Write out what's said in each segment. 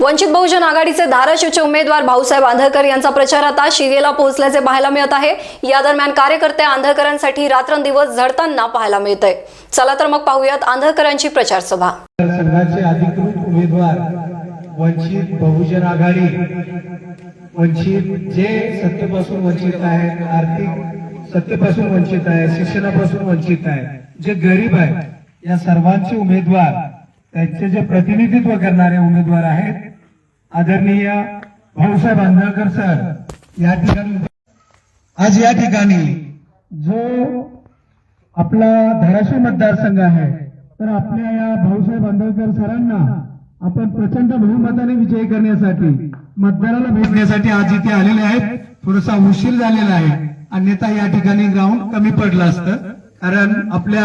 वंचित बहुजन आघाडीचे धाराशिवचे उमेदवार भाऊसाहेब आंधळकर यांचा प्रचार आता शिगेला पोहोचल्याचे पाहायला मिळत आहे. या दरम्यान कार्यकर्ते आंधळकरांसाठी रात्रंदिवस झडताना पाहायला मिळत आहे चला तर मग पाहूयात आंधळकरांची प्रचार सभा. संघाचे अधिकृत उमेदवार वंचित बहुजन आघाडी. वंचित जे सत्तेपासून वंचित आहेत आर्थिक सत्तेपासून वंचित आहे शिक्षणापासून वंचित आहे जे गरीब आहेत या सर्वांचे उमेदवार त्यांचे जे प्रतिनिधित्व करणारे उमेदवार आहेत आदरणीय भाऊसाहेब आंधळकर सर या ठिकाणी आज या ठिकाणी जो आपला धाराशिव मतदारसंघ आहे तर आपल्या या भाऊसाहेब आंधळकर सरांना आपण प्रचंड बहुमताने विजयी करण्यासाठी मतदाराला भेटण्यासाठी आज इथे आलेले आहेत. थोडासा उशीर झालेला आहे. अन्यथा या ठिकाणी ग्राउंड कमी पडलं असतं. कारण आपल्या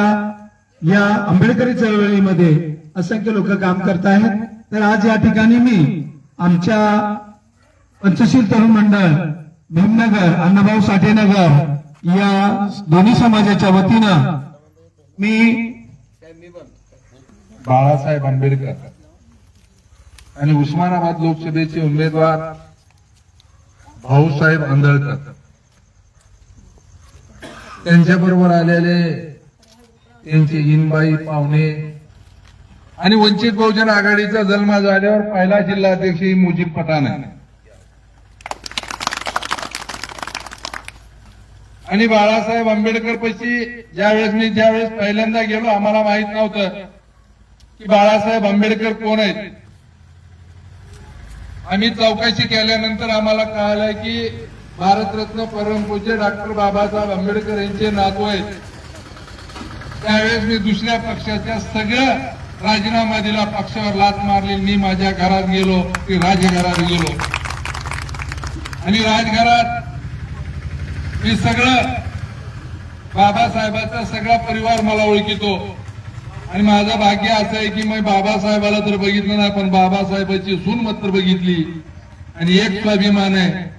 या आंबेडकरी चळवळीमध्ये असंख्य लोक काम करत आहेत तर आज या ठिकाणी मी आमच्या पंचशील तरुण मंडळ भीमनगर अण्णाभाऊ साठेनगर या दोन्ही समाजाच्या वतीनं मी बाळासाहेब आंबेडकर आणि उस्मानाबाद लोकसभेचे उमेदवार भाऊसाहेब आंधळकर. त्यांच्याबरोबर आलेले त्यांचे इनबाई पाहुणे आणि वंचित बहुजन आघाडीचा जन्म झाल्यावर पहिला जिल्हाध्यक्ष ही मुजीब पठाण आहे. आणि बाळासाहेब आंबेडकर पैकी ज्यावेळेस मी ज्यावेळेस पहिल्यांदा गेलो आम्हाला माहीत नव्हतं की बाळासाहेब आंबेडकर कोण आहेत. आम्ही चौकशी केल्यानंतर आम्हाला कळालं की भारतरत्न परमपूज्य डॉक्टर बाबासाहेब आंबेडकर यांचे नातू आहेत. त्यावेळेस मी दुसऱ्या पक्षाच्या सगळ्या राजीनामा दिला पक्षावर लात मारली मी माझ्या घरात गेलो की राजघरात गेलो. आणि राजघरात मी सगळं बाबासाहेबाचा सगळा परिवार मला ओळखितो. आणि माझं भाग्य असं आहे की मी बाबासाहेबाला तर बघितलं नाही पण बाबासाहेबाची सून मात्र बघितली. आणि एक स्वाभिमान आहे